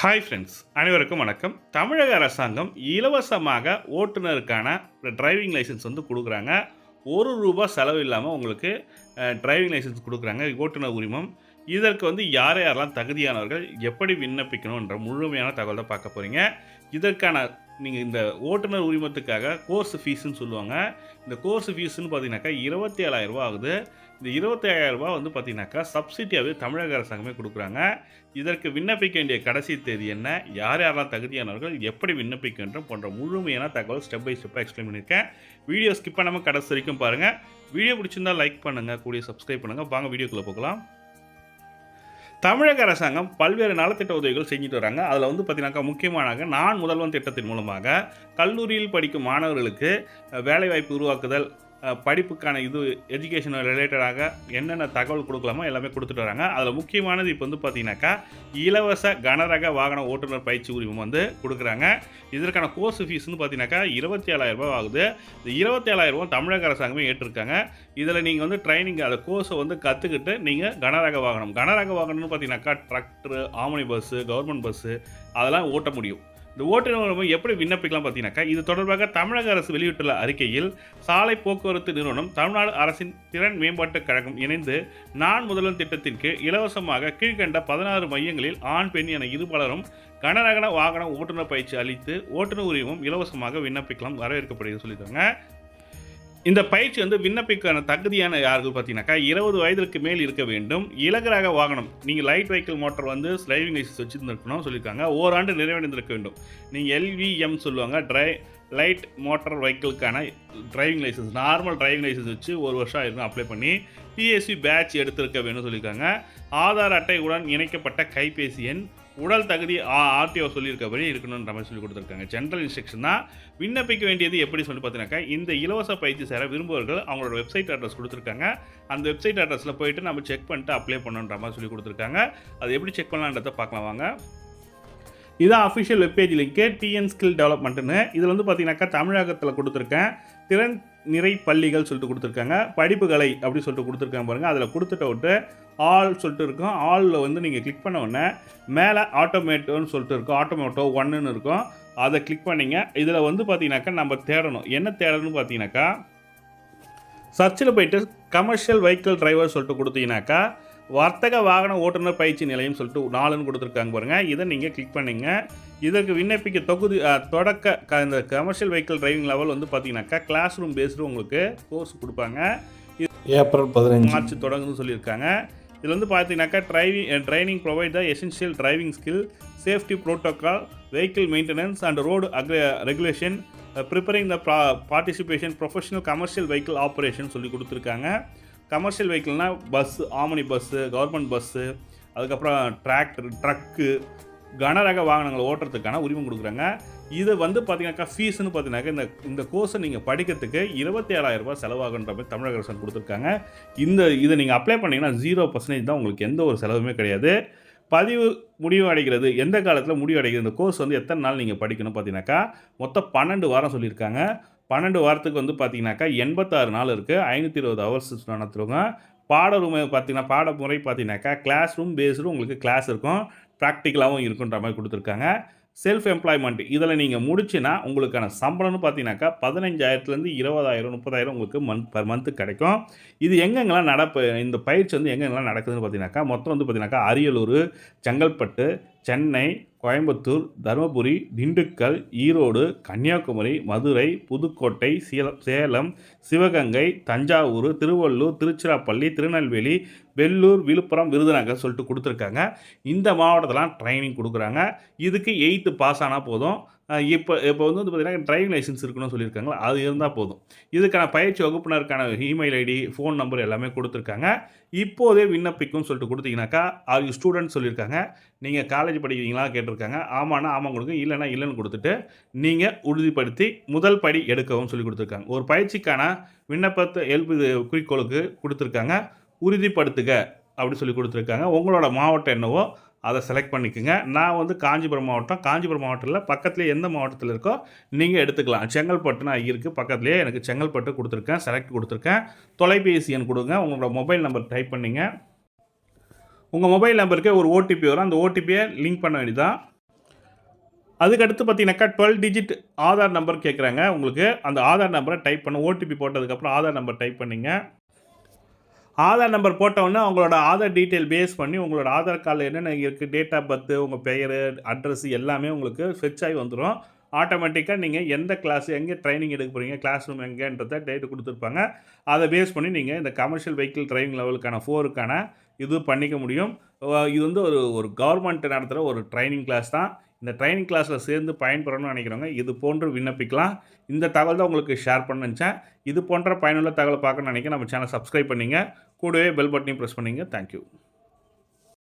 Hi friends அனைவருக்கும் வணக்கம். தமிழக அரசாங்கம் இலவசமாக ஓட்டுநருக்கான டிரைவிங் லைசன்ஸ் வந்து கொடுக்குறாங்க. ஒரு ரூபாய் செலவு இல்லாமல் உங்களுக்கு டிரைவிங் லைசன்ஸ் கொடுக்குறாங்க ஓட்டுநர் உரிமம். இதற்கு வந்து யார் யாரெல்லாம் தகுதியானவர்கள் எப்படி விண்ணப்பிக்கணுன்ற முழுமையான தகவல் தான் பார்க்க போகிறீங்க இதற்கான நீங்கள் இந்த ஓட்டுநர் உரிமத்துக்காக கோர்ஸ் ஃபீஸ்ன்னு சொல்லுவாங்க. இந்த கோர்ஸ் ஃபீஸ்ன்னு பார்த்தீங்கன்னாக்கா இருபத்தி ஏழாயிரரூபா ஆகுது. இந்த இருபத்தி ரூபாய் வந்து பார்த்தீங்கன்னாக்கா சப்சிடியாகவே தமிழக அரசாங்கமே கொடுக்குறாங்க. இதற்கு விண்ணப்பிக்க வேண்டிய கடைசி தேதி என்ன? யார் யாரெல்லாம் தகுதியானவர்கள் எப்படி விண்ணப்பிக்கின்றோம் போன்ற முழுமையான தகவல் ஸ்டெப் பை ஸ்டெப்பாக எக்ஸ்பிளைன் பண்ணியிருக்கேன். வீடியோ ஸ்கிப் பண்ணாமல் கடைசி வரைக்கும் பாருங்கள் வீடியோ பிடிச்சிருந்தால் லைக் பண்ணுங்கள் கூடிய சப்ஸ்கிரைப் பண்ணுங்கள் வாங்க வீடியோக்குள்ளே போகலாம். தமிழக அரசாங்கம் பல்வேறு நலத்திட்ட உதவிகள் செஞ்சுட்டு வராங்க. அதில் வந்து பார்த்தீங்கன்னாக்கா முக்கியமானாக நான் முதல்வன் திட்டத்தின் மூலமாக கல்லூரியில் படிக்கும் மாணவர்களுக்கு வேலைவாய்ப்பு உருவாக்குதல் படிப்புக்கான இது எஜுகேஷன் ரிலேட்டடாக என்னென்ன தகவல் கொடுக்கலாமோ எல்லாமே கொடுத்துட்டு வராங்க. அதில் முக்கியமானது இப்போ வந்து பார்த்தீங்கன்னாக்கா இலவச கனரக வாகன ஓட்டுநர் பயிற்சி உரிமம் வந்து கொடுக்குறாங்க. இதற்கான கோர்ஸ் ஃபீஸ்னு பார்த்தீங்கன்னாக்கா இருபத்தி ஏழாயிரம் ரூபாய் ஆகுது. இந்த இருபத்தி ஏழாயிரம் ரூபாய் தமிழக அரசாங்கமே ஏற்றிருக்காங்க. இதில் நீங்கள் வந்து ட்ரைனிங் அந்த கோர்ஸை வந்து கற்றுக்கிட்டு நீங்கள் கனரக வாகனம். கனரக வாகனம்னு பார்த்தீங்கன்னாக்கா tractor omni bus government bus அதெல்லாம் ஓட்ட முடியும். இந்த ஓட்டுநர் உரிமம் எப்படி விண்ணப்பிக்கலாம் பார்த்தீங்கன்னாக்கா இது தொடர்பாக தமிழக அரசு வெளியிட்டுள்ள அறிக்கையில் சாலை போக்குவரத்து நிறுவனம் தமிழ்நாடு அரசின் திறன் மேம்பாட்டுக் கழகம் இணைந்து நான் முதல்வன் திட்டத்தின் கீழ் இலவசமாக கீழ்கண்ட பதினாறு மையங்களில் ஆண் பெண் என இருபலரும் கனரகன வாகன ஓட்டுநர் பயிற்சி அளித்து ஓட்டுநர் உரிமம் இலவசமாக விண்ணப்பிக்கலாம் வரவேற்கப்படுகிறது சொல்லியிருக்காங்க. இந்த பயிற்சி வந்து விண்ணப்பிக்கான தகுதியான யார்கள் பார்த்தீங்கன்னாக்கா இருபது வயதிற்கு மேல் இருக்க வேண்டும். இலகராக வாகனம் நீங்கள் லைட் வெஹிக்கிள் மோட்டார் வந்து டிரைவிங் லைசன்ஸ் வச்சுருந்துருக்கணும் சொல்லியிருக்காங்க. ஓராண்டு நிறைவடைந்திருக்க வேண்டும். நீங்கள் எல்விஎம் சொல்லுவாங்க. ட்ரை light motor வெஹிக்கிளுக்கான driving licence normal driving licence வச்சு ஒரு வருஷம் ஆயிருக்கும் அப்ளை பண்ணி பிஎஸ்சி பேட்ச் எடுத்திருக்க வேணும்னு சொல்லியிருக்காங்க. ஆதார் அட்டையுடன் இணைக்கப்பட்ட கைபேசி எண் உடல் தகுதி ஆர்டிஓ சொல்லியிருக்கபடி இருக்கணுன்ற மாதிரி சொல்லி கொடுத்துருக்காங்க. ஜென்ரல் இன்ஸ்ட்ரக்ஷன் தான் விண்ணப்பிக்க வேண்டியது எப்படி சொல்லி பார்த்தீங்கன்னாக்கா இந்த இலவச பயிற்சி சேர விரும்புவர்கள் அவங்களோட வெப்சைட் அட்ரஸ் கொடுத்துருக்காங்க. அந்த வெப்சைட் அட்ரஸில் போயிட்டு நம்ம செக் பண்ணிட்டு அப்ளை பண்ணுன்ற மாதிரி சொல்லி கொடுத்துருக்காங்க. அது எப்படி செக் பண்ணலான்றத பார்க்கலாம் வாங்க. இதான் official webpage link TN skill டெவலப்மெண்ட்டுன்னு இதில் வந்து பார்த்தீங்கன்னாக்கா தமிழகத்தில் கொடுத்துருக்கேன். திறன் நிறை பள்ளிகள் சொல்லிட்டு கொடுத்துருக்காங்க. படிப்புகளை அப்படி சொல்லிட்டு கொடுத்துருக்காங்க பாருங்கள் அதில் கொடுத்துட்ட விட்டு ஆல் சொல்லிட்டு இருக்கும். ஆலில் வந்து நீங்கள் கிளிக் பண்ண உடனே மேலே ஆட்டோமேட்டோன்னு சொல்லிட்டு இருக்கும். ஆட்டோமேட்டோ ஒன்றுன்னு இருக்கும். அதை கிளிக் பண்ணிங்க. இதில் வந்து பார்த்தீங்கன்னாக்கா நம்ம தேடணும். என்ன தேடணும்னு பார்த்தீங்கன்னாக்கா சர்ச்சில் போயிட்டு கமர்ஷியல் வெஹிக்கிள் டிரைவர் சொல்லிட்டு கொடுத்தீங்கன்னாக்கா வர்த்தக வாகன ஓட்டுநர் பயிற்சி நிலையம் சொல்லிட்டு நாலுன்னு கொடுத்துருக்காங்க பாருங்கள் இதை நீங்கள் கிளிக் பண்ணீங்க. இதற்கு விண்ணப்பிக்க தொகுதி தொடக்க இந்த கமர்ஷியல் வெஹிக்கிள் டிரைவிங் லெவல் வந்து பார்த்தீங்கன்னாக்கா கிளாஸ் ரூம் பேஸ்டு உங்களுக்கு கோர்ஸ் கொடுப்பாங்க. ஏப்ரல் பதினஞ்சு. மார்ச் தொடங்குன்னு சொல்லியிருக்காங்க. இதில் வந்து பார்த்தீங்கன்னாக்கா driving training provide the essential driving skill safety protocol vehicle maintenance and road அக்ர regulation preparing the participation professional commercial vehicle operation சொல்லி கொடுத்துருக்காங்க. Commercial வெஹிக்கிள்னால் bus omni bus government bus அதுக்கப்புறம் டிராக்டர் ட்ரக்கு கனரக வாகனங்களை ஓட்டுறதுக்கான உரிமம் கொடுக்குறாங்க. இது வந்து பார்த்தீங்கன்னாக்கா ஃபீஸ்னு பார்த்தீங்கன்னாக்கா இந்த இந்த கோர்ஸை நீங்கள் படிக்கிறதுக்கு இருபத்தி ஏழாயிரம் ரூபாய் செலவாகுன்ற மாதிரி தமிழக அரசு கொடுத்துருக்காங்க. இந்த இதை நீங்கள் அப்ளை பண்ணிங்கன்னா ஜீரோ பர்சன்டேஜ் தான் உங்களுக்கு எந்த ஒரு செலவுமே கிடையாது. பதிவு முடிவு அடைகிறது எந்த காலத்தில் முடிவு அடைகிறது இந்த கோர்ஸ் வந்து எத்தனை நாள் நீங்கள் படிக்கணும் பார்த்தீங்கன்னாக்கா மொத்தம் பன்னெண்டு வாரம் சொல்லியிருக்காங்க. பன்னெண்டு வாரத்துக்கு வந்து பார்த்தீங்கன்னாக்கா எண்பத்தாறு நாள் இருக்குது ஐநூற்றி இருபது ஹவர்ஸ் நடத்துருவாங்க பாட ரூம் பார்த்தீங்கன்னா பாட முறை பார்த்தீங்கன்னாக்கா கிளாஸ் ரூம் பேஸ்டு உங்களுக்கு கிளாஸ் இருக்கும். ப்ராக்டிக்கலாகவும் இருக்குன்ற மாதிரி கொடுத்துருக்காங்க. செல்ஃப் எம்ப்ளாய்மெண்ட் இதில் நீங்கள் முடிச்சுன்னா உங்களுக்கான சம்பளம்னு பார்த்தீங்கன்னாக்கா பதினஞ்சாயிரத்துலேருந்து இருபதாயிரம் முப்பதாயிரம் உங்களுக்கு மந்த் பர் மந்த்து கிடைக்கும். இது எங்கெங்கெல்லாம் நடப்பு இந்த பயிற்சி வந்து எங்கெங்கெல்லாம் நடக்குதுன்னு பார்த்தீங்கன்னாக்கா மொத்தம் வந்து பார்த்தீங்கன்னாக்கா அரியலூர் செங்கல்பட்டு சென்னை கோயம்புத்தூர் தருமபுரி திண்டுக்கல் ஈரோடு கன்னியாகுமரி மதுரை புதுக்கோட்டை சேலம் சேலம் சிவகங்கை தஞ்சாவூர் திருவள்ளூர் திருச்சிராப்பள்ளி திருநெல்வேலி வெள்ளூர் விழுப்புரம் விருதுநகர் சொல்லிட்டு கொடுத்துருக்காங்க. இந்த மாவட்டத்தெலாம் ட்ரைனிங் கொடுக்குறாங்க. இதுக்கு எயித்து பாஸ் ஆனால் போதும். இப்போ இப்போ வந்து வந்து பார்த்தீங்கன்னா டிரைவிங் லைசன்ஸ் இருக்கணும்னு சொல்லியிருக்காங்களா? அது இருந்தால் போதும். இதுக்கான பயிற்சி வகுப்பினருக்கான இமெயில் ஐடி ஃபோன் நம்பர் எல்லாமே கொடுத்துருக்காங்க. இப்போதே விண்ணப்பிக்கும்னு சொல்லிட்டு கொடுத்தீங்கன்னாக்கா ஆர் யூ ஸ்டூடெண்ட் சொல்லியிருக்காங்க. நீங்கள் காலேஜ் படிக்கிறீங்களா கேட்டிருக்காங்க. ஆமாண்ணா ஆமாம் கொடுங்க. இல்லைன்னா இல்லைன்னு கொடுத்துட்டு நீங்கள் உறுதிப்படுத்தி முதல் படி எடுக்கவும் சொல்லி கொடுத்துருக்காங்க. ஒரு பயிற்சிக்கான விண்ணப்பத்தை எழுப்பு குறிக்கோளுக்கு கொடுத்துருக்காங்க. உறுதிப்படுத்துக அப்படி சொல்லி கொடுத்துருக்காங்க. உங்களோட மாவட்டம் என்னவோ அதை செலக்ட் பண்ணிக்கோங்க. நான் வந்து காஞ்சிபுரம் மாவட்டம் காஞ்சிபுரம் மாவட்டத்தில் பக்கத்துலேயே எந்த மாவட்டத்தில் இருக்கோ நீங்கள் எடுத்துக்கலாம். செங்கல்பட்டு நான் இருக்குது பக்கத்துலேயே எனக்கு செங்கல்பட்டு கொடுத்துருக்கேன் செலக்ட் கொடுத்துருக்கேன். தொலைபேசி எண் கொடுங்க உங்களோட மொபைல் நம்பர் டைப் பண்ணிங்க. உங்கள் மொபைல் நம்பருக்கு ஒரு ஓடிபி வரும். அந்த ஓடிபியை லிங்க் பண்ண வேண்டியதான் அதுக்கடுத்து பார்த்தீங்கன்னாக்கா டுவெல் டிஜிட் ஆதார் நம்பர் கேட்குறாங்க உங்களுக்கு அந்த ஆதார் நம்பரை டைப் பண்ண ஓடிபி போட்டதுக்கப்புறம் ஆதார் நம்பர் டைப் பண்ணிங்க. ஆதார் நம்பர் போட்டவுடனே அவங்களோட ஆதார் டீட்டெயில் பேஸ் பண்ணி உங்களோட ஆதார் கார்டில் என்னென்ன இருக்குது டேட் ஆஃப் பர்த்து உங்கள் பெயர் அட்ரஸ் எல்லாமே உங்களுக்கு ஃபெச் ஆகி வந்துடும் ஆட்டோமேட்டிக்காக நீங்கள் எந்த கிளாஸ் எங்கே ட்ரைனிங் எடுக்க போகிறீங்க கிளாஸ் ரூம் எங்கேன்றத டேட்டு கொடுத்துருப்பாங்க. அதை பேஸ் பண்ணி நீங்கள் இந்த கமர்ஷியல் வெஹிக்கிள் ட்ரைவிங் லெவலுக்கான ஃபோருக்கான இது பண்ணிக்க முடியும். இது வந்து ஒரு ஒரு கவர்மெண்ட் நடத்துகிற ஒரு ட்ரைனிங் கிளாஸ் தான். இந்த ட்ரைனிங் கிளாஸில் சேர்ந்து பயன்பெறணும்னு நினைக்கிறவங்க இது போன்று விண்ணப்பிக்கலாம். இந்த தகவல் தான் உங்களுக்கு ஷேர் பண்ண நினச்சேன். இது போன்ற பயனுள்ள தகவலை பார்க்கணும்னு நினைக்க நம்ம சேனல் சப்ஸ்கிரைப் பண்ணிங்க. கூடவே பெல் பட்டனையும் ப்ரெஸ் பண்ணிங்க. தேங்க்யூ